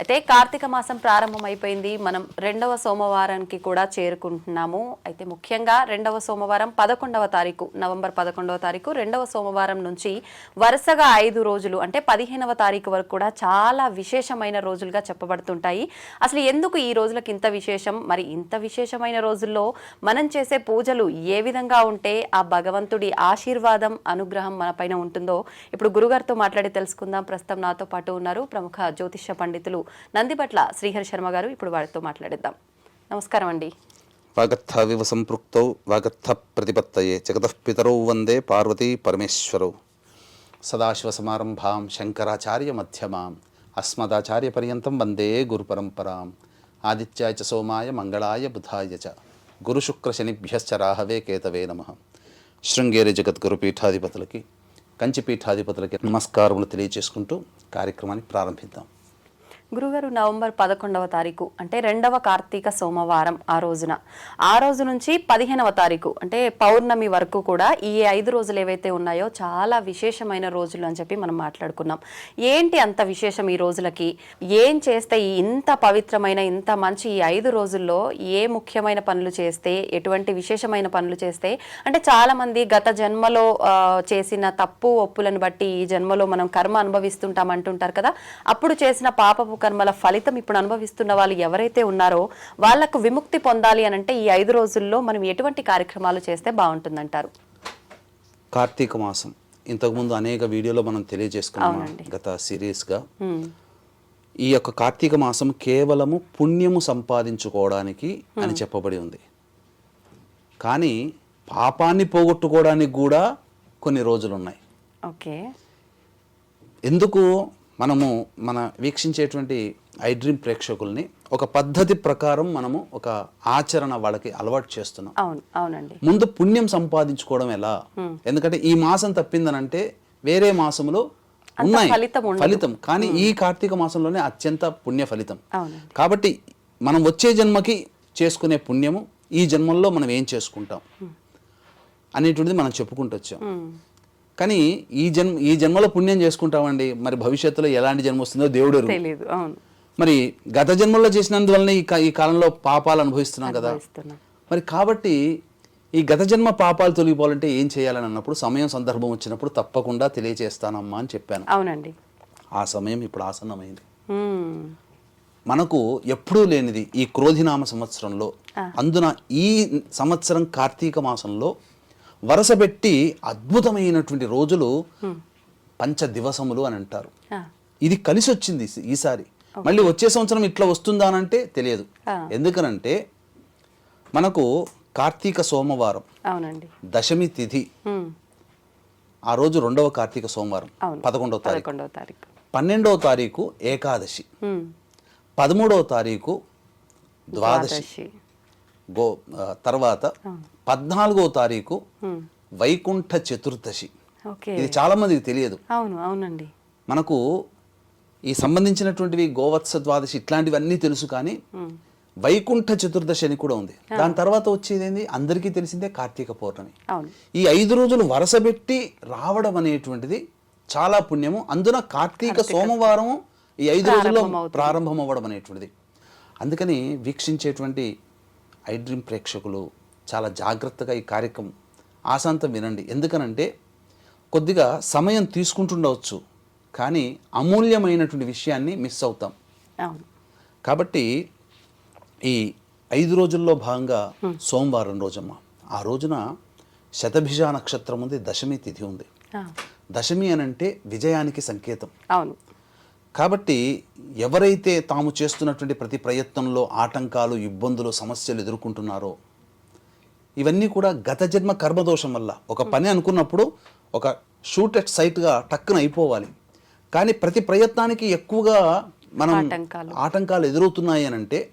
అయితే కార్తీక మాసం ప్రారంభమైపోయింది. మనం రెండవ సోమవారానికి కూడా చేరుకుంటున్నాము. అయితే ముఖ్యంగా రెండవ సోమవారం పదకొండవ తారీఖు నవంబర్ పదకొండవ తారీఖు రెండవ సోమవారం నుంచి వరుసగా ఐదు రోజులు అంటే పదిహేనవ తారీఖు వరకు కూడా చాలా విశేషమైన రోజులుగా చెప్పబడుతుంటాయి. అసలు ఎందుకు ఈ రోజులకు ఇంత విశేషం? మరి ఇంత విశేషమైన రోజుల్లో మనం చేసే పూజలు ఏ విధంగా ఉంటే ఆ భగవంతుడి ఆశీర్వాదం అనుగ్రహం మన పైన ఉంటుందో ఇప్పుడు గురుగారితో మాట్లాడి తెలుసుకుందాం. ప్రస్తుతం నాతో పాటు ఉన్నారు ప్రముఖ జ్యోతిష పండితులు నందిపట్ల శ్రీహరి శర్మ గారు ఇప్పుడు వారితో మాట్లాడిద్దాం. నమస్కారం అండి. వాగర్థవివ సంపృక్తౌ వాగర్థ ప్రతిపత్తయే జగతఃపితరౌ వందే పార్వతీ పరమేశ్వరౌ. సదాశివసమారంభాం శంకరాచార్య మధ్యమాం అస్మదాచార్య పర్యంతం వందే గురుపరంపరాం ఆదిత్యాయ చ సోమాయ మంగళాయ బుధాయ చ గురుశుక్రశనిభ్యశ్చ రాహవే కేతవే నమ. శృంగేరి జగద్గురు పీఠాధిపతులకి కంచి పీఠాధిపతులకి నమస్కారములు తెలియజేసుకుంటూ కార్యక్రమాన్ని ప్రారంభిద్దాం. గురుగారు నవంబర్ పదకొండవ తారీఖు అంటే రెండవ కార్తీక సోమవారం ఆ రోజున. ఆ రోజు నుంచి పదిహేనవ తారీఖు అంటే పౌర్ణమి వరకు కూడా ఈ ఐదు రోజులు ఏవైతే ఉన్నాయో చాలా విశేషమైన రోజులు అని చెప్పి మనం మాట్లాడుకున్నాం. ఏంటి అంత విశేషం ఈ రోజులకి? ఏం చేస్తే ఇంత పవిత్రమైన ఇంత మంచి ఈ ఐదు రోజుల్లో ఏ ముఖ్యమైన పనులు చేస్తే ఎటువంటి విశేషమైన పనులు చేస్తే అంటే చాలా మంది గత జన్మలో చేసిన తప్పు ఒప్పులను బట్టి ఈ జన్మలో మనం కర్మ అనుభవిస్తుంటాం అంటుంటారు కదా అప్పుడు చేసిన పాపపు కర్మల ఫలితం ఇప్పుడు అనుభవిస్తున్న వాళ్ళు ఎవరైతే ఉన్నారో వాళ్ళకు విముక్తి పొందాలి అని అంటే ఈ ఐదు రోజుల్లో మనం ఎటువంటి కార్యక్రమాలు చేస్తే బాగుంటుందంటారు? కార్తీక మాసం. ఇంతకుముందు అనేక వీడియోలో మనం తెలియజేసుకున్నాం. గత సిరీస్గా. ఈ యొక్క కార్తీక మాసం కేవలము పుణ్యము సంపాదించుకోవడానికి అని చెప్పబడి ఉంది. కానీ పాపాన్ని పోగొట్టుకోవడానికి కూడా కొన్ని రోజులు ఉన్నాయి ఓకే. ఎందుకు? మనము మన వీక్షించేటువంటి ఐ డ్రీమ్ ప్రేక్షకుల్ని ఒక పద్ధతి ప్రకారం మనము ఒక ఆచరణ వాళ్ళకి అలవాటు చేస్తున్నాం. అవును అవునండి. ముందు పుణ్యం సంపాదించుకోవడం ఎలా? ఎందుకంటే ఈ మాసం తప్పిందనంటే వేరే మాసంలో ఉన్నాయి. ఫలితం కానీ ఈ కార్తీక మాసంలోనే అత్యంత పుణ్య ఫలితం. కాబట్టి మనం వచ్చే జన్మకి చేసుకునే పుణ్యము ఈ జన్మల్లో మనం ఏం చేసుకుంటాం? అనేటువంటిది మనం చెప్పుకుంటూ వచ్చాం. కానీ ఈ జన్మ ఈ జన్మలో పుణ్యం చేసుకుంటామండి. మరి భవిష్యత్తులో ఎలాంటి జన్మ వస్తుందో దేవుడు. తెలీదు అవును. మరి గత జన్మల్లో చేసినందువల్లనే ఈ కాలంలో పాపాలు అనుభవిస్తున్నాం కదా. మరి కాబట్టి ఈ గత జన్మ పాపాలు తొలగిపోవాలంటే ఏం చేయాలని అన్నప్పుడు సమయం సందర్భం వచ్చినప్పుడు తప్పకుండా తెలియచేస్తానమ్మా అని చెప్పాను. అవునండి. ఆ సమయం ఇప్పుడు ఆసన్నమైంది. మనకు ఎప్పుడూ లేనిది ఈ క్రోధినామ సంవత్సరంలో అందున ఈ సంవత్సరం కార్తీక మాసంలో వరసపెట్టి అద్భుతమైనటువంటి రోజులు పంచ దివసములు అని అంటారు. ఇది కలిసి వచ్చింది ఈసారి. మళ్ళీ వచ్చే సంవత్సరం ఇట్లా వస్తుందా అని అంటే తెలియదు. ఎందుకనంటే మనకు కార్తీక సోమవారం అవునండి. దశమి తిథి. ఆ రోజు రెండవ కార్తీక సోమవారం. పదకొండవ తారీఖు. పన్నెండవ తారీఖు ఏకాదశి. పదమూడవ తారీఖు ద్వాదశి. గో తర్వాత పద్నాలుగో తారీఖు. వైకుంఠ చతుర్దశి. ఇది చాలా మందికి తెలియదు. అవును అవునండి. మనకు ఈ సంబంధించినటువంటివి గోవత్స ద్వాదశి ఇట్లాంటివన్నీ తెలుసు కానీ వైకుంఠ చతుర్దశి అని కూడా ఉంది. దాని తర్వాత వచ్చేది ఏంది అందరికీ తెలిసిందే కార్తీక పౌర్ణమి. ఈ ఐదు రోజులు వరసబెట్టి రావడం అనేటువంటిది చాలా పుణ్యము. అందున కార్తీక సోమవారం ఈ ఐదు రోజుల్లో ప్రారంభం అవ్వడం అనేటువంటిది. అందుకని వీక్షించేటువంటి ఐ డ్రీమ్ ప్రేక్షకులు చాలా జాగ్రత్తగా ఈ కార్యక్రమం ఆశాంతం వినండి. ఎందుకనంటే కొద్దిగా సమయం తీసుకుంటుండవచ్చు కానీ అమూల్యమైనటువంటి విషయాన్ని మిస్ అవుతాం. కాబట్టి ఈ ఐదు రోజుల్లో భాగంగా సోమవారం రోజమ్మ ఆ రోజున శతభిష నక్షత్రం ఉంది దశమి తిథి ఉంది. దశమి అని అంటే విజయానికి సంకేతం. అవును. కాబట్టి ఎవరైతే తాము చేస్తున్నటువంటి ప్రతి ప్రయత్నంలో ఆటంకాలు ఇబ్బందులు సమస్యలు ఎదుర్కొంటున్నారో ఇవన్నీ కూడా గత జన్మ కర్మదోషం వల్ల. ఒక పని అనుకున్నప్పుడు ఒక షూట్ ఎట్ సైట్గా టక్కున అయిపోవాలి. కానీ ప్రతి ప్రయత్నానికి ఎక్కువగా మనం ఆటంకాలు. ఎదురవుతున్నాయి అని అంటే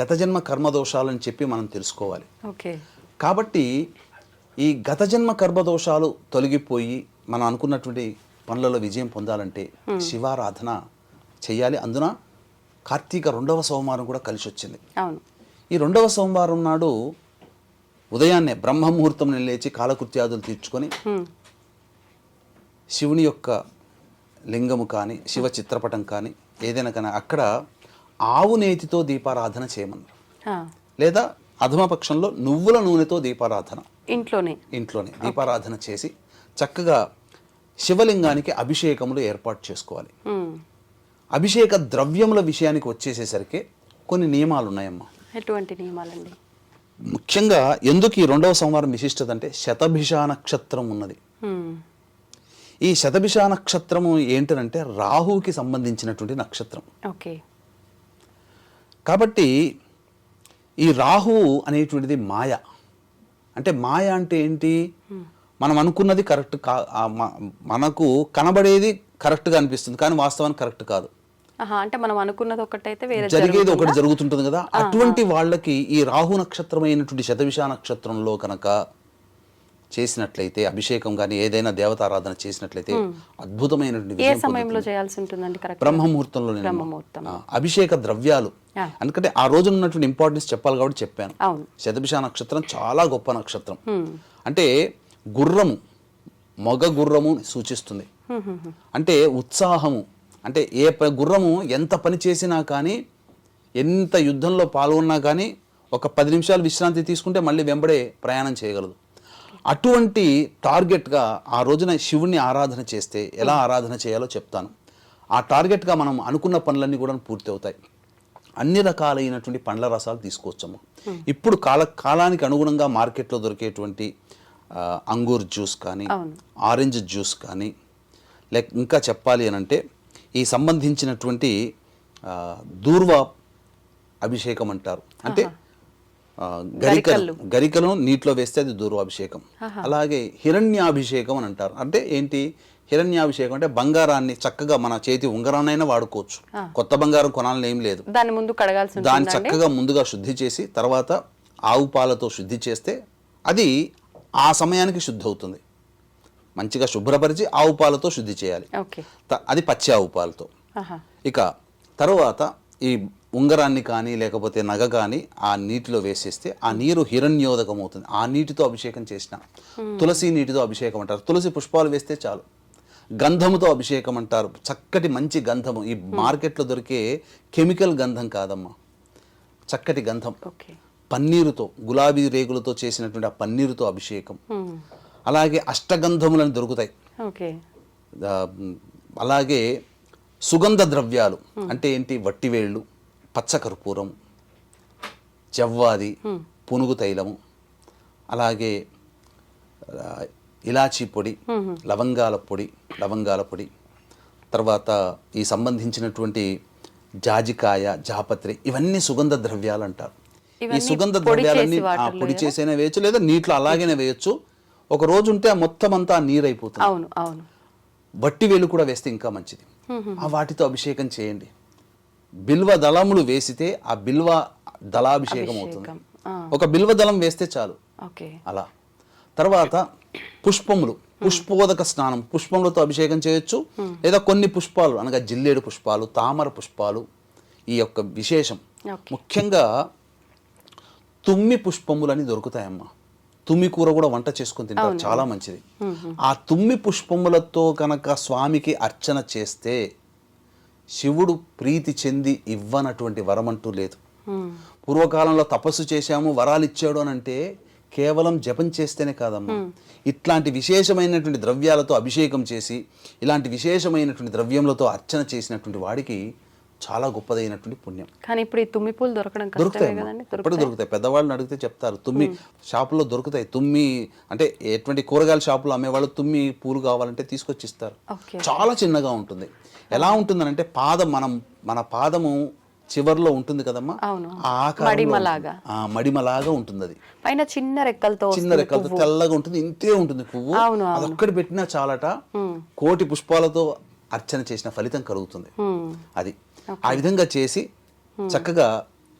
గత జన్మ కర్మదోషాలని చెప్పి మనం తెలుసుకోవాలి. ఓకే. కాబట్టి ఈ గత జన్మ కర్మదోషాలు తొలగిపోయి మనం అనుకున్నటువంటి పనులలో విజయం పొందాలంటే శివారాధన చేయాలి. అందున కార్తీక రెండవ సోమవారం కూడా కలిసి వచ్చింది ఈ రెండవ సోమవారం నాడు ఉదయాన్నే బ్రహ్మముహూర్తం లేచి కాలకృత్యాదులు తీర్చుకొని. శివుని యొక్క లింగము కానీ శివ చిత్రపటం కానీ ఏదైనా కానీ అక్కడ ఆవు నేతితో దీపారాధన చేయమన్నారు. లేదా అధమ పక్షంలో నువ్వుల నూనెతో దీపారాధన. ఇంట్లోనే. ఇంట్లోనే దీపారాధన చేసి చక్కగా శివలింగానికి అభిషేకములు ఏర్పాటు చేసుకోవాలి. అభిషేక ద్రవ్యముల విషయానికి వచ్చేసేసరికి కొన్ని నియమాలు ఉన్నాయమ్మా ఎటువంటి నియమాలండి? ముఖ్యంగా ఎందుకు ఈ రెండవ సంవారం విశిష్టత అంటే శతభిష నక్షత్రం ఉన్నది. ఈ శతభిష నక్షత్రము ఏంటంటే రాహువుకి సంబంధించినటువంటి నక్షత్రం. ఓకే. కాబట్టి ఈ రాహువు అనేటువంటిది మాయ. అంటే మాయ అంటే ఏంటి? మనం అనుకున్నది కరెక్ట్ కా మనకు కనబడేది కరెక్ట్గా అనిపిస్తుంది కానీ వాస్తవానికి కరెక్ట్ కాదు. అంటే మనం అనుకున్నది ఒకటైతే వేరే జరిగేది ఒకటి జరుగుతుంటుంది కదా. అటువంటి వాళ్ళకి ఈ రాహు నక్షత్రం అయినటువంటి శతవిష నక్షత్రంలో కనుక చేసినట్లయితే అభిషేకం కానీ ఏదైనా దేవతారాధన చేసినట్లయితే అద్భుతమైనటువంటి ఏ సమయంలో చేయాల్సి ఉంటుందండి బ్రహ్మముహూర్తంలో బ్రహ్మముహూర్తం. అభిషేక ద్రవ్యాలు. ఎందుకంటే ఆ రోజు ఉన్నటువంటి ఇంపార్టెన్స్ చెప్పాలి కాబట్టి చెప్పాను. శతభిష నక్షత్రం చాలా గొప్ప నక్షత్రం. అంటే గుర్రము మగ గుర్రము సూచిస్తుంది. అంటే ఉత్సాహము అంటే ఏ ప- గుర్రము ఎంత పని చేసినా కానీ ఎంత యుద్ధంలో పాల్గొన్నా కానీ ఒక పది నిమిషాలు విశ్రాంతి తీసుకుంటే మళ్ళీ వెంబడే ప్రయాణం చేయగలదు. అటువంటి టార్గెట్గా ఆ రోజున శివుణ్ణి ఆరాధన చేస్తే ఎలా ఆరాధన చేయాలో చెప్తాను. ఆ టార్గెట్గా మనం అనుకున్న పనులన్నీ కూడా పూర్తి అవుతాయి అన్ని రకాలైనటువంటి పండ్ల రసాలు తీసుకోవచ్చాము ఇప్పుడు కాల కాలానికి అనుగుణంగా మార్కెట్లో దొరికేటువంటి అంగూర్ జ్యూస్ కానీ. ఆరెంజ్ జ్యూస్ కానీ లేక ఇంకా చెప్పాలి అని అంటే ఈ సంబంధించినటువంటి దూర్వ అభిషేకం అంటారు. అంటే గరికలు. గరికలను నీటిలో వేస్తే అది దూర్వాభిషేకం అలాగే హిరణ్యాభిషేకం అని అంటారు. అంటే ఏంటి? హిరణ్యాభిషేకం అంటే బంగారాన్ని చక్కగా మన చేతి ఉంగరాన్నైనా వాడుకోవచ్చు. కొత్త బంగారం కొనాలని ఏం లేదు. దాని ముందు కడగాల్సి దాన్ని చక్కగా ముందుగా శుద్ధి చేసి తర్వాత ఆవు పాలతో శుద్ధి చేస్తే అది ఆ సమయానికి శుద్ధి అవుతుంది మంచిగా శుభ్రపరిచి ఆవు పాలతో శుద్ధి చేయాలి. అది పచ్చి ఆవు పాలతో. ఇక తర్వాత ఈ ఉంగరాన్ని కానీ లేకపోతే నగ కానీ ఆ నీటిలో వేసేస్తే ఆ నీరు హిరణ్యోదకం అవుతుంది ఆ నీటితో అభిషేకం చేసిన తులసి నీటితో అభిషేకం అంటారు. తులసి పుష్పాలు వేస్తే చాలు. గంధముతో అభిషేకం అంటారు. చక్కటి మంచి గంధము. ఈ మార్కెట్లో దొరికే కెమికల్ గంధం కాదమ్మా. చక్కటి గంధం. పన్నీరుతో గులాబీ రేగులతో చేసినటువంటి ఆ పన్నీరుతో అభిషేకం. అలాగే అష్టగంధములను దొరుకుతాయి. అలాగే సుగంధ ద్రవ్యాలు అంటే ఏంటి? వట్టివేళ్ళు పచ్చకర్పూరం జవ్వాది పునుగు తైలము అలాగే ఇలాచీ పొడి లవంగాల పొడి లవంగాల పొడి తర్వాత ఈ సంబంధించినటువంటి జాజికాయ జాపత్రి ఇవన్నీ సుగంధ ద్రవ్యాలు అంటారు. ఈ సుగంధ ద్రవ్యాలన్నీ పొడి చేసైనా వేయచ్చు లేదా నీటిలో అలాగనే వేయచ్చు. ఒక రోజు ఉంటే ఆ మొత్తం అంతా నీరు అయిపోతుంది అవును అవును. బట్టి వేలు కూడా వేస్తే ఇంకా మంచిది. ఆ వాటితో అభిషేకం చేయండి. బిల్వ దళములు వేసితే ఆ బిల్వ దళాభిషేకం అవుతుంది. ఒక బిల్వ దళం వేస్తే చాలు. అలా. తర్వాత పుష్పములు పుష్పోదక స్నానం పుష్పములతో అభిషేకం చేయొచ్చు. లేదా కొన్ని పుష్పాలు అనగా జిల్లేడు పుష్పాలు తామర పుష్పాలు ఈ యొక్క విశేషం. ముఖ్యంగా తుమ్మి పుష్పములని దొరుకుతాయమ్మా. తుమ్మి కూర కూడా వంట చేసుకొని తింటారు. చాలా మంచిది. ఆ తుమ్మి పుష్పములతో కనుక స్వామికి అర్చన చేస్తే శివుడు ప్రీతి చెంది ఇవ్వనటువంటి వరం అంటూ లేదు. పూర్వకాలంలో తపస్సు చేశాము వరాలు ఇచ్చాడు అని అంటే కేవలం జపం చేస్తేనే కాదమ్మా. ఇట్లాంటి విశేషమైనటువంటి ద్రవ్యాలతో అభిషేకం చేసి ఇలాంటి విశేషమైనటువంటి ద్రవ్యములతో అర్చన చేసినటువంటి వాడికి చాలా గొప్పదైనటువంటి పుణ్యం. కానీ ఇప్పుడు ఈ తుమ్మి పూలు దొరకడం దొరుకుతాయి ఇప్పుడు దొరుకుతాయి. పెద్దవాళ్ళని అడిగితే చెప్తారు తుమ్మి షాపులో దొరుకుతాయి. తుమ్మి అంటే ఎటువంటి కూరగాయల షాపులో అమ్మేవాళ్ళు తుమ్మి పూలు కావాలంటే తీసుకొచ్చి ఇస్తారు చాలా చిన్నగా ఉంటుంది. ఎలా ఉంటుందనంటే పాదం మనం మన పాదము చివర్లో ఉంటుంది కదమ్మా? మడిమలాగా. మడిమలాగా ఉంటుంది అది పైన చిన్న రెక్కలతో చిన్న రెక్కలతో తెల్లగా ఉంటుంది ఇంతే ఉంటుంది పువ్వు. అవును, అది ఒక్కటి పెట్టినా చాలట కోటి పుష్పాలతో అర్చన చేసిన ఫలితం కలుగుతుంది. అది. ఆ విధంగా చేసి చక్కగా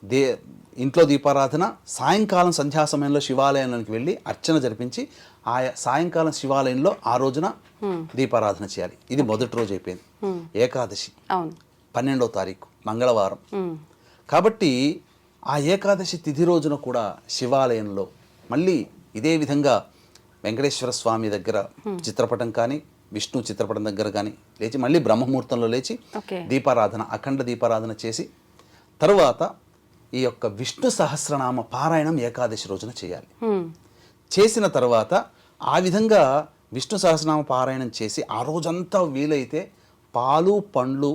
దే ఇంట్లో దీపారాధన సాయంకాలం సంధ్యా సమయంలో శివాలయంలోకి వెళ్ళి అర్చన జరిపించి ఆయా సాయంకాలం శివాలయంలో ఆ రోజున దీపారాధన చేయాలి. ఇది మొదటి రోజు అయిపోయింది. ఏకాదశి. అవును. పన్నెండవ తారీఖు మంగళవారం. కాబట్టి ఆ ఏకాదశి తిథి రోజున కూడా శివాలయంలో మళ్ళీ ఇదే విధంగా వెంకటేశ్వర స్వామి దగ్గర చిత్రపటం కానీ విష్ణు చిత్రపటం దగ్గర కానీ లేచి మళ్ళీ బ్రహ్మముహూర్తంలో లేచి దీపారాధన అఖండ దీపారాధన చేసి తరువాత ఈ యొక్క విష్ణు సహస్రనామ పారాయణం ఏకాదశి రోజున చేయాలి. చేసిన తర్వాత ఆ విధంగా విష్ణు సహస్రనామ పారాయణం చేసి ఆ రోజంతా వీలైతే పాలు పండ్లు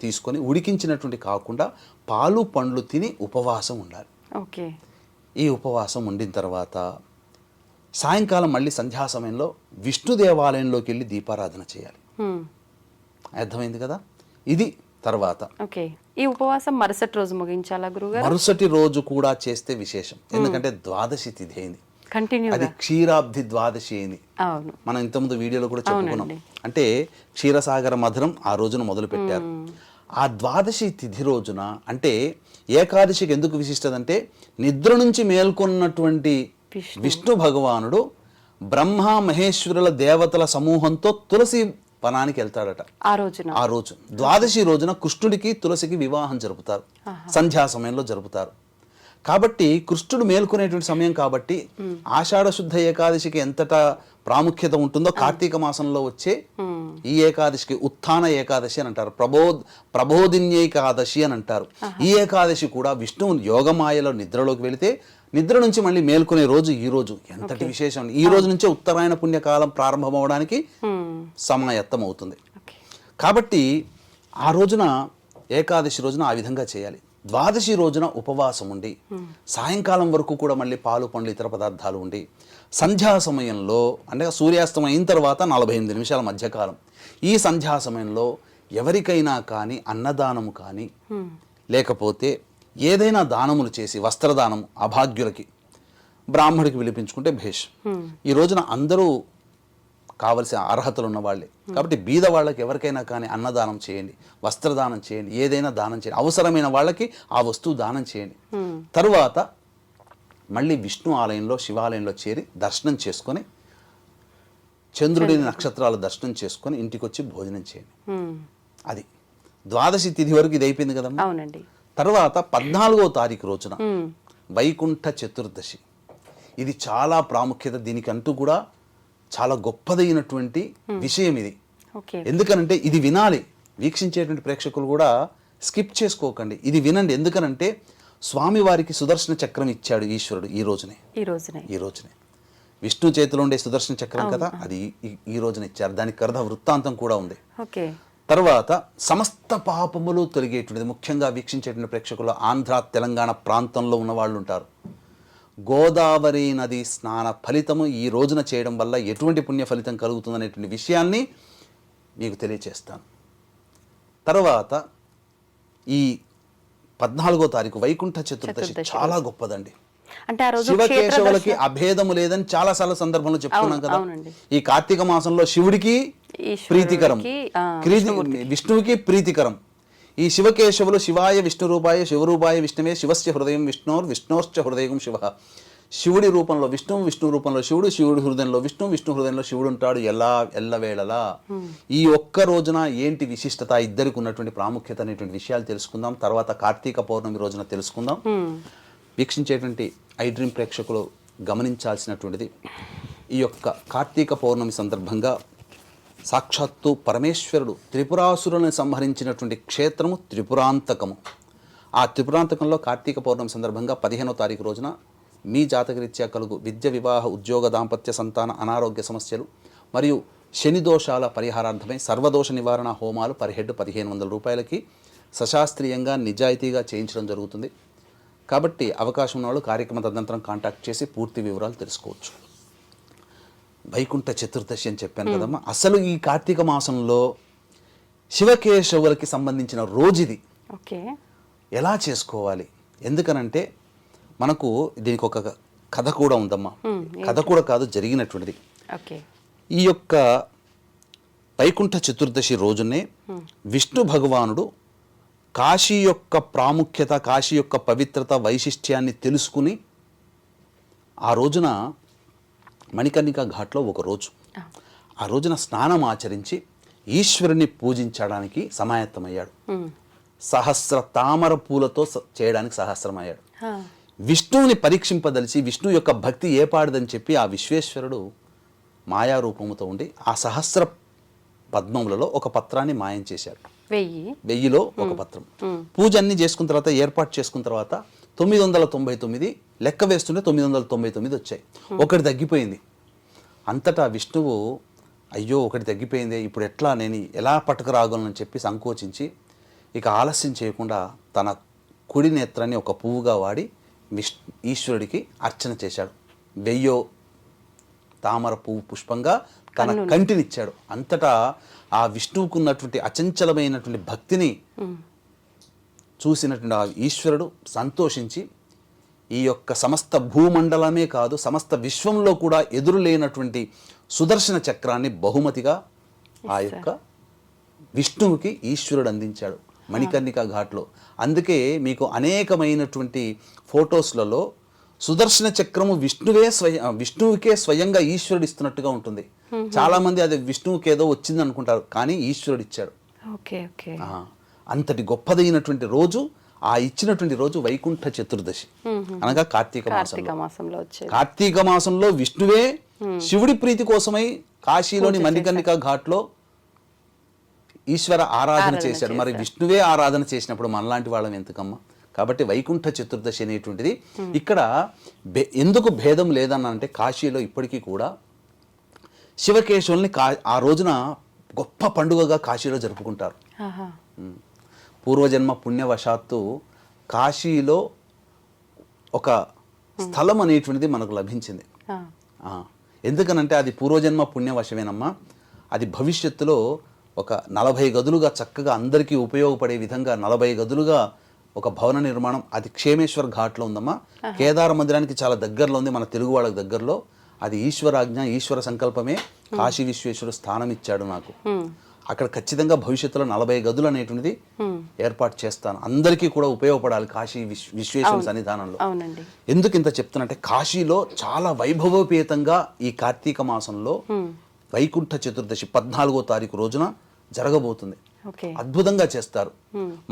తీసుకొని ఉడికించినటువంటి కాకుండా పాలు పండ్లు తిని ఉపవాసం ఉండాలి. ఓకే. ఈ ఉపవాసం ఉండిన తర్వాత సాయంకాలం మళ్ళీ సంధ్యా సమయంలో విష్ణు దేవాలయంలోకి వెళ్ళి దీపారాధన చేయాలి. ఉమ్, అర్థమైంది కదా? ఇది తర్వాత. ఓకే ఈ ఉపవాసం మరుసటి రోజు ముగించాలా గురుగారు? మరుసటి రోజు కూడా చేస్తే విశేషం. ఎందుకంటే ద్వాదశి తిథి అయింది. కంటిన్యూ అది క్షీరాబ్ది ద్వాదశి అయింది. మనం ఇంతకుముందు వీడియోలో కూడా చెప్పుకున్నాం. అంటే క్షీరసాగర మధురం ఆ రోజున మొదలు పెట్టారు ఆ ద్వాదశి తిథి రోజున అంటే ఏకాదశికి ఎందుకు విశిష్టత అంటే నిద్ర నుంచి మేల్కొన్నటువంటి విష్ణు భగవానుడు బ్రహ్మ మహేశ్వరుల దేవతల సమూహంతో తులసి వనానికి వెళ్తాడట. ఆ రోజున. ఆ రోజు. ద్వాదశి రోజున కృష్ణుడికి తులసికి వివాహం జరుపుతారు. సంధ్యా సమయంలో జరుపుతారు. కాబట్టి కృష్ణుడు మేల్కొనేటువంటి సమయం కాబట్టి ఆషాఢ శుద్ధ ఏకాదశికి ఎంతటా ప్రాముఖ్యత ఉంటుందో కార్తీక మాసంలో వచ్చే ఈ ఏకాదశికి ఉత్థాన ఏకాదశి అని అంటారు. ప్రబోధ్ ప్రబోధిన్యేకాదశి అని అంటారు. ఈ ఏకాదశి కూడా విష్ణువు యోగమాయలో నిద్రలోకి వెళితే నిద్ర నుంచి మళ్ళీ మేల్కొనే రోజు ఈ రోజు. ఎంతటి విశేషం? ఈ రోజు నుంచే ఉత్తరాయణ పుణ్యకాలం ప్రారంభమవడానికి ఉమ్, సమాయత్తం అవుతుంది. కాబట్టి ఆ రోజున ఏకాదశి రోజున ఆ విధంగా చేయాలి. ద్వాదశి రోజున ఉపవాసం ఉండి సాయంకాలం వరకు కూడా మళ్ళీ పాలు పండ్లు ఇతర పదార్థాలు ఉండి సంధ్యా సమయంలో అంటే సూర్యాస్తం అయిన తర్వాత నలభై ఎనిమిది నిమిషాల మధ్యకాలం. ఈ సంధ్యా సమయంలో ఎవరికైనా కానీ అన్నదానము కానీ లేకపోతే ఏదైనా దానములు చేసి వస్త్రదానం అభాగ్యులకి బ్రాహ్మడికి విలిపించుకుంటే భేష్. ఈ రోజున అందరూ కావలసిన అర్హతలు ఉన్న వాళ్ళే. కాబట్టి బీద వాళ్ళకి ఎవరికైనా కానీ అన్నదానం చేయండి వస్త్రదానం చేయండి ఏదైనా దానం చేయండి. అవసరమైన వాళ్ళకి ఆ వస్తువు దానం చేయండి. తరువాత మళ్ళీ విష్ణు ఆలయంలో శివాలయంలో చేరి దర్శనం చేసుకొని చంద్రుడిని నక్షత్రాల దర్శనం చేసుకొని ఇంటికి వచ్చి భోజనం చేయండి. అది. ద్వాదశి తిథి వరకు ఇది అయిపోయింది కదమ్మా? అవునండి. తర్వాత పద్నాలుగో తారీఖు రోజున వైకుంఠ చతుర్దశి. ఇది చాలా ప్రాముఖ్యత దీనికంటూ కూడా చాలా గొప్పదైనటువంటి విషయం ఇది. ఎందుకనంటే ఇది వినాలి. వీక్షించేటువంటి ప్రేక్షకులు కూడా స్కిప్ చేసుకోకండి. ఇది వినండి. ఎందుకనంటే స్వామివారికి సుదర్శన చక్రం ఇచ్చాడు ఈశ్వరుడు ఈ రోజునే. ఈ రోజునే. ఈ రోజునే. విష్ణు చేతిలో ఉండే సుదర్శన చక్రం కదా అది ఈ- రోజున ఇచ్చారు. దానికి కర్ధ వృత్తాంతం కూడా ఉంది. తర్వాత సమస్త పాపములు తొలగేటువంటిది ముఖ్యంగా వీక్షించేటువంటి ప్రేక్షకులు ఆంధ్ర తెలంగాణ ప్రాంతంలో ఉన్న వాళ్ళు ఉంటారు. గోదావరి నది స్నాన ఫలితము ఈ రోజున చేయడం వల్ల ఎటువంటి పుణ్య ఫలితం కలుగుతుందనేటువంటి విషయాన్ని మీకు తెలియచేస్తాను. తర్వాత ఈ పద్నాలుగో తారీఖు వైకుంఠ చతుర్దశి చాలా గొప్పదండి. అంటే ఆ రోజు క్షేత్ర శివకేశవులకి అభేదము లేదని చాలా సార్లు సందర్భంలో చెప్పుకున్నాం కదా. ఈ కార్తీక మాసంలో శివుడికి ప్రీతికరం. విష్ణువుకి ప్రీతికరం. ఈ శివకేశవులు శివాయ విష్ణు రూపాయ శివరూపాయ విష్ణువే శివస్య హృదయం విష్ణోర్ విష్ణోశ్చ హృదయం శివ. శివుడి రూపంలో విష్ణువు విష్ణు రూపంలో శివుడు శివుడి హృదయంలో విష్ణు విష్ణు హృదయంలో శివుడు ఉంటాడు ఎలా ఎల్లవేళలా. ఈ ఒక్క రోజున ఏంటి విశిష్టత? ఇద్దరికి ఉన్నటువంటి ప్రాముఖ్యత అనేటువంటి విషయాలు తెలుసుకుందాం. తర్వాత కార్తీక పౌర్ణమి రోజున తెలుసుకుందాం. వీక్షించేటువంటి ఐ డ్రీమ్ ప్రేక్షకులు గమనించాల్సినటువంటిది ఈ యొక్క కార్తీక పౌర్ణమి సందర్భంగా సాక్షాత్తు పరమేశ్వరుడు త్రిపురాసురులను సంహరించినటువంటి క్షేత్రము త్రిపురాంతకము. ఆ త్రిపురాంతకంలో కార్తీక పౌర్ణమి సందర్భంగా పదిహేనో తారీఖు రోజున మీ జాతకరీత్యా కలుగు విద్య వివాహ ఉద్యోగ దాంపత్య సంతాన అనారోగ్య సమస్యలు మరియు శని దోషాల పరిహారార్థమై సర్వదోష నివారణ హోమాలు పర్ హెడ్ పదిహేను వందల రూపాయలకి సశాస్త్రీయంగా నిజాయితీగా చేయించడం జరుగుతుంది. కాబట్టి అవకాశం ఉన్న వాళ్ళు కార్యక్రమ తదనంతరం కాంటాక్ట్ చేసి పూర్తి వివరాలు తెలుసుకోవచ్చు. వైకుంఠ చతుర్దశి అని చెప్పాను కదమ్మా. అసలు ఈ కార్తీక మాసంలో శివకేశవులకి సంబంధించిన రోజుది ఓకే. ఎలా చేసుకోవాలి? ఎందుకనంటే మనకు దీనికి ఒక కథ కూడా ఉందమ్మా. కథ కూడా కాదు జరిగినటువంటిది. ఓకే. ఈ యొక్క వైకుంఠ చతుర్దశి రోజునే విష్ణు భగవానుడు కాశీ యొక్క ప్రాముఖ్యత కాశీ యొక్క పవిత్రత వైశిష్ట్యాన్ని తెలుసుకుని ఆ రోజున మణికర్ణిక ఘాట్లో ఒక రోజు. ఆ. రోజున స్నానం ఆచరించి ఈశ్వరుని పూజించడానికి సమాయత్తమయ్యాడు. సహస్ర తామర పూలతో చేయడానికి సహస్రమయ్యాడు. విష్ణువుని పరీక్షింపదలిచి విష్ణువు యొక్క భక్తి ఏపాడదని చెప్పి ఆ విశ్వేశ్వరుడు మాయారూపముతో ఉండి ఆ సహస్ర పద్మములలో ఒక పత్రాన్ని మాయం చేశాడు. వెయ్యి. వెయ్యిలో ఒక పత్రం. పూజ అన్ని చేసుకున్న తర్వాత ఏర్పాటు చేసుకున్న తర్వాత తొమ్మిది వందల తొంభై తొమ్మిది లెక్క వేస్తుంటే తొమ్మిది వందల తొంభై తొమ్మిది వచ్చాయి. ఒకటి తగ్గిపోయింది. అంతటా విష్ణువు అయ్యో ఒకటి తగ్గిపోయింది ఇప్పుడు ఎట్లా? నేను ఎలా పట్టుకురాగలను? చెప్పి సంకోచించి ఇక ఆలస్యం చేయకుండా తన కుడి నేత్రాన్ని ఒక పువ్వుగా వాడి విష్ ఈశ్వరుడికి అర్చన చేశాడు. వెయ్యో తామర పువ్వు పుష్పంగా తన కంటినిచ్చాడు. అంతటా ఆ విష్ణువుకు ఉన్నటువంటి అచంచలమైనటువంటి భక్తిని చూసినటువంటి ఆ ఈశ్వరుడు సంతోషించి ఈ యొక్క సమస్త భూమండలమే కాదు సమస్త విశ్వంలో కూడా ఎదురు లేనటువంటి సుదర్శన చక్రాన్ని బహుమతిగా ఆ యొక్క విష్ణువుకి ఈశ్వరుడు అందించాడు మణికర్ణిక ఘాట్లో. అందుకే మీకు అనేకమైనటువంటి ఫొటోస్లలో సుదర్శన చక్రము విష్ణువే స్వయం విష్ణువుకే స్వయంగా ఈశ్వరుడు ఇస్తున్నట్టుగా ఉంటుంది. చాలా మంది అది విష్ణువుకి ఏదో వచ్చింది అనుకుంటారు కానీ ఈశ్వరుడు ఇచ్చాడు. Okay okay. ఆ, అంతటి గొప్పదైనటువంటి రోజు ఆ ఇచ్చినటువంటి రోజు వైకుంఠ చతుర్దశి. అనగా కార్తీక మాసంలో. కార్తీక మాసంలో వచ్చేది. కార్తీక మాసంలో విష్ణువే శివుడి ప్రీతి కోసమై కాశీలోని మణికర్ణిక ఘాట్లో ఈశ్వర ఆరాధన చేశాడు మరి విష్ణువే ఆరాధన చేసినప్పుడు మనలాంటి వాళ్ళం ఎందుకమ్మా? కాబట్టి వైకుంఠ చతుర్దశి అనేటువంటిది ఇక్కడ ఎందుకు భేదం లేదన్న అంటే కాశీలో ఇప్పటికీ కూడా శివకేశవుల్ని కా ఆ రోజున గొప్ప పండుగగా కాశీలో జరుపుకుంటారు. పూర్వజన్మ పుణ్యవశాత్తు కాశీలో ఒక స్థలం అనేటువంటిది మనకు లభించింది. ఎందుకనంటే అది పూర్వజన్మ పుణ్యవశమేనమ్మా. అది భవిష్యత్తులో ఒక నలభై గదులుగా చక్కగా అందరికీ ఉపయోగపడే విధంగా నలభై గదులుగా ఒక భవన నిర్మాణం అది క్షేమేశ్వర్ ఘాట్లో ఉందమ్మా. కేదార మందిరానికి చాలా దగ్గరలో ఉంది మన తెలుగు వాళ్ళకి దగ్గరలో. అది ఈశ్వరాజ్ఞ ఈశ్వర సంకల్పమే కాశీ విశ్వేశ్వరుడు స్థానం ఇచ్చాడు నాకు అక్కడ ఖచ్చితంగా భవిష్యత్తులో నలభై గదులు అనేటువంటిది ఏర్పాటు చేస్తాను. అందరికీ కూడా ఉపయోగపడాలి కాశీ విశ్వ విశ్వేశ్వర సన్నిధానంలో. ఎందుకు ఇంత చెప్తున్నంటే కాశీలో చాలా వైభవోపేతంగా ఈ కార్తీక మాసంలో వైకుంఠ చతుర్దశి పద్నాలుగో తారీఖు రోజున జరగబోతుంది. అద్భుతంగా చేస్తారు.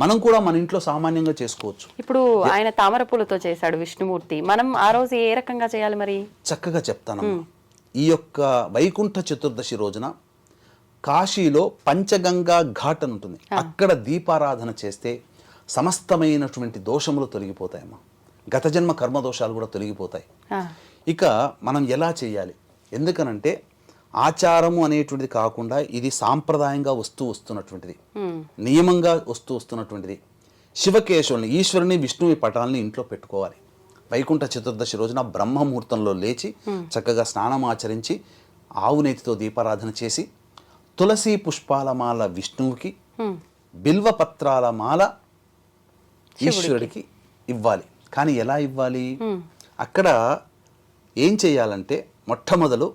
మనం కూడా మన ఇంట్లో సామాన్యంగా చేసుకోవచ్చు. ఇప్పుడు ఆయన తామర పూలతో చేశాడు విష్ణుమూర్తి. మనం ఆ రోజు ఏ రకంగా చేయాలి మరి? చక్కగా చెప్తానమ్మా. ఈ యొక్క వైకుంఠ చతుర్దశి రోజున కాశీలో పంచగంగా ఘాట్ అని ఉంటుంది అక్కడ దీపారాధన చేస్తే సమస్తమైనటువంటి దోషములు తొలగిపోతాయమ్మా. గత జన్మ కర్మ దోషాలు కూడా తొలగిపోతాయి. ఇక మనం ఎలా చేయాలి? ఎందుకనంటే ఆచారము అనేటువంటిది కాకుండా ఇది సాంప్రదాయంగా వస్తూ వస్తున్నటువంటిది. నియమంగా వస్తూ వస్తున్నటువంటిది. శివకేశవుని ఈశ్వరుని విష్ణువి పటాలని ఇంట్లో పెట్టుకోవాలి. వైకుంఠ చతుర్దశి రోజున బ్రహ్మముహూర్తంలో లేచి చక్కగా స్నానం ఆచరించి ఆవు నేతితో దీపారాధన చేసి తులసి పుష్పాల మాల విష్ణువుకి. బిల్వ పత్రాల మాల ఈశ్వరుడికి ఇవ్వాలి. కానీ ఎలా ఇవ్వాలి? అక్కడ ఏం చేయాలంటే మొట్టమొదలు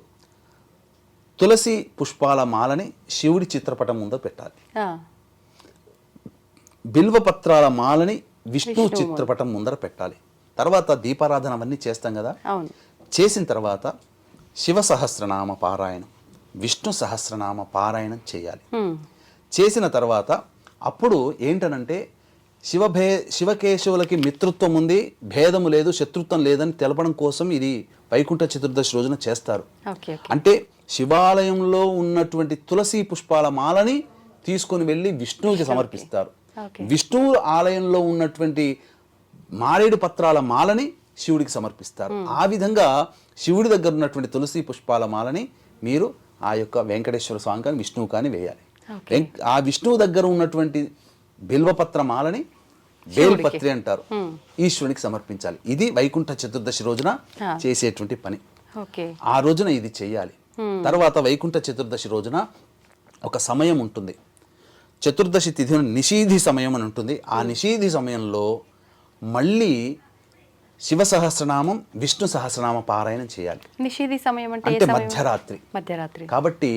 తులసి పుష్పాల మాలని శివుడి చిత్రపటం ముందు పెట్టాలి. బిల్వ పత్రాల మాలని విష్ణు చిత్రపటం ముందర పెట్టాలి. తర్వాత దీపారాధన అవన్నీ చేస్తాం కదా? చేసిన తర్వాత శివ సహస్రనామ పారాయణం. విష్ణు సహస్రనామ పారాయణం చేయాలి. చేసిన తర్వాత అప్పుడు ఏంటనంటే శివభే శివకేశవులకి మిత్రుత్వం ఉంది భేదము లేదు శత్రుత్వం లేదని తెలపడం కోసం ఇది వైకుంఠ చతుర్దశి రోజున చేస్తారు. అంటే శివాలయంలో ఉన్నటువంటి తులసి పుష్పాల మాలని తీసుకొని వెళ్ళి విష్ణువుకి సమర్పిస్తారు. విష్ణువు ఆలయంలో ఉన్నటువంటి మారేడు పత్రాల మాలని శివుడికి సమర్పిస్తారు. ఆ విధంగా శివుడి దగ్గర ఉన్నటువంటి తులసి పుష్పాల మాలని మీరు ఆ యొక్క వెంకటేశ్వర స్వామి కానీ విష్ణువు కానీ వేయాలి. ఆ విష్ణువు దగ్గర ఉన్నటువంటి బిల్వపత్ర మాలని బేల్పత్రి అంటారు. ఈశ్వరునికి సమర్పించాలి. ఇది వైకుంఠ చతుర్దశి రోజున. చేసేటువంటి పని. ఆ రోజున ఇది చెయ్యాలి తర్వాత వైకుంఠ చతుర్దశి రోజున ఒక సమయం ఉంటుంది. చతుర్దశి తిథి నిషీధి సమయం అని ఉంటుంది. ఆ నిషీధి సమయంలో మళ్ళీ శివ సహస్రనామం విష్ణు సహస్రనామ పారాయణం చేయాలి నిషిధి సమయం అంటే అంటే మధ్యరాత్రి మధ్యరాత్రి కాబట్టి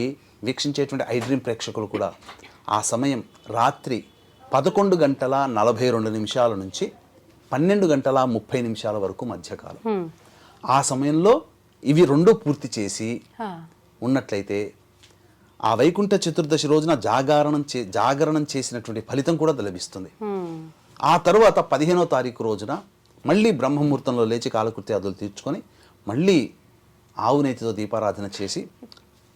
వీక్షించేటువంటి ఐ డ్రీమ్ ప్రేక్షకులు కూడా ఆ సమయం రాత్రి పదకొండు గంటల నలభై రెండు నిమిషాల నుంచి పన్నెండు గంటల ముప్పై నిమిషాల వరకు మధ్యకాలం. ఆ సమయంలో ఇవి రెండు పూర్తి చేసి. ఉన్నట్లయితే ఆ వైకుంఠ చతుర్దశి రోజున జాగరణం చే జాగరణం చేసినటువంటి ఫలితం కూడా లభిస్తుంది. ఆ తరువాత పదిహేనో తారీఖు రోజున మళ్ళీ బ్రహ్మముహూర్తంలో లేచి కాలకృత్యాదులు తీర్చుకొని మళ్ళీ ఆవు నేతితో దీపారాధన చేసి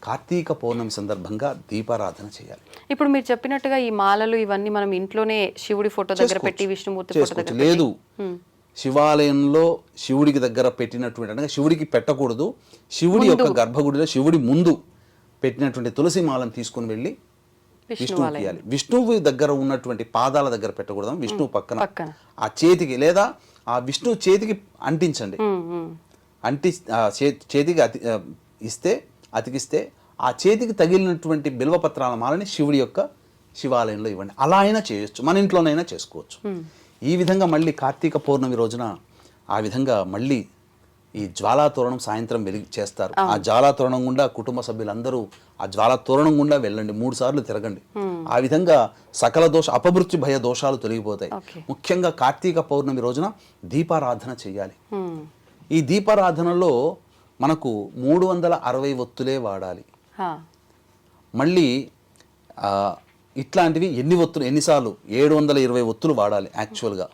కార్తీక పౌర్ణమి సందర్భంగా దీపారాధన చేయాలి. ఇప్పుడు మీరు చెప్పినట్టుగా ఈ మాలలు ఇవన్నీ మనం ఇంట్లోనే శివుడి ఫోటో దగ్గర పెట్టి. విష్ణుమూర్తి ఫోటో చేసుకోవచ్చు. దగ్గర లేదు. శివాలయంలో శివుడికి దగ్గర పెట్టినటువంటి అంటే శివుడికి పెట్టకూడదు. శివుడి యొక్క గర్భగుడిలో శివుడి ముందు పెట్టినటువంటి తులసి మాలను తీసుకుని వెళ్ళి విష్ణువుకి ఇవ్వాలి విష్ణువు దగ్గర ఉన్నటువంటి పాదాల దగ్గర పెట్టకూడదు. విష్ణువు పక్కన. ఆ చేతికి లేదా ఆ విష్ణువు చేతికి అంటించండి. అంటి చేతికి అతి ఇస్తే అతికిస్తే ఆ చేతికి తగిలినటువంటి బిల్వపత్రాల మాలని శివుడి యొక్క శివాలయంలో ఇవ్వండి. అలా అయినా చేయొచ్చు. మన ఇంట్లోనైనా చేసుకోవచ్చు. ఈ విధంగా మళ్ళీ కార్తీక పౌర్ణమి రోజున ఆ విధంగా మళ్ళీ ఈ జ్వాలా తోరణం సాయంత్రం వెలిగి చేస్తారు. ఆ జ్వాలా తోరణం గుండా కుటుంబ సభ్యులందరూ ఆ జ్వాలా తోరణం గుండా వెళ్ళండి. మూడు సార్లు తిరగండి. ఆ విధంగా సకల దోష అపమృత్యు భయ దోషాలు తొలగిపోతాయి. ముఖ్యంగా కార్తీక పౌర్ణమి రోజున దీపారాధన చేయాలి. ఈ దీపారాధనలో మనకు మూడు వందల అరవై ఒత్తులే వాడాలి. మళ్ళీ ఇట్లాంటివి ఎన్ని ఒత్తులు ఎన్నిసార్లు? ఏడు వందల ఇరవై ఒత్తులు వాడాలి యాక్చువల్గా.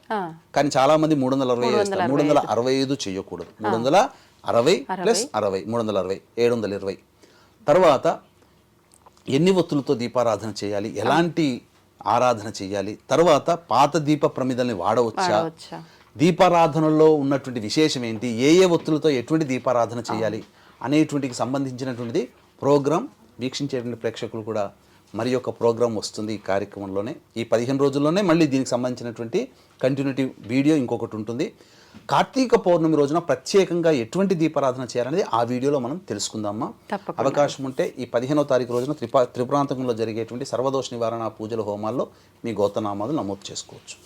కానీ చాలా మంది మూడు వందల అరవై చేస్తారు మూడు వందల అరవై ఐదు చేయకూడదు మూడు వందల అరవై ప్లస్ అరవై మూడు వందల అరవై ఏడు వందల ఇరవై. తర్వాత ఎన్ని ఒత్తులతో దీపారాధన చేయాలి ఎలాంటి ఆరాధన చేయాలి తర్వాత పాత దీప ప్రమిదల్ని వాడవచ్చా? వాడవచ్చా? దీపారాధనలో ఉన్నటువంటి విశేషం ఏంటి ఏ ఏ ఒత్తులతో ఎటువంటి దీపారాధన చేయాలి అనేటువంటికి సంబంధించినటువంటిది ప్రోగ్రాం వీక్షించేటువంటి ప్రేక్షకులు కూడా మరి యొక్క ప్రోగ్రాం వస్తుంది ఈ కార్యక్రమంలోనే. ఈ పదిహేను రోజుల్లోనే మళ్ళీ దీనికి సంబంధించినటువంటి కంటిన్యూటీ వీడియో ఇంకొకటి ఉంటుంది. కార్తీక పౌర్ణమి రోజున ప్రత్యేకంగా ఎటువంటి దీపారాధన చేయాలనేది ఆ వీడియోలో మనం తెలుసుకుందామా. అవకాశం ఉంటే ఈ పదిహేనో తారీఖు రోజున త్రిపా త్రిపురాంతకంలో జరిగేటువంటి సర్వదోష నివారణ పూజల హోమాల్లో మీ గోతనామాలు నమోదు చేసుకోవచ్చు.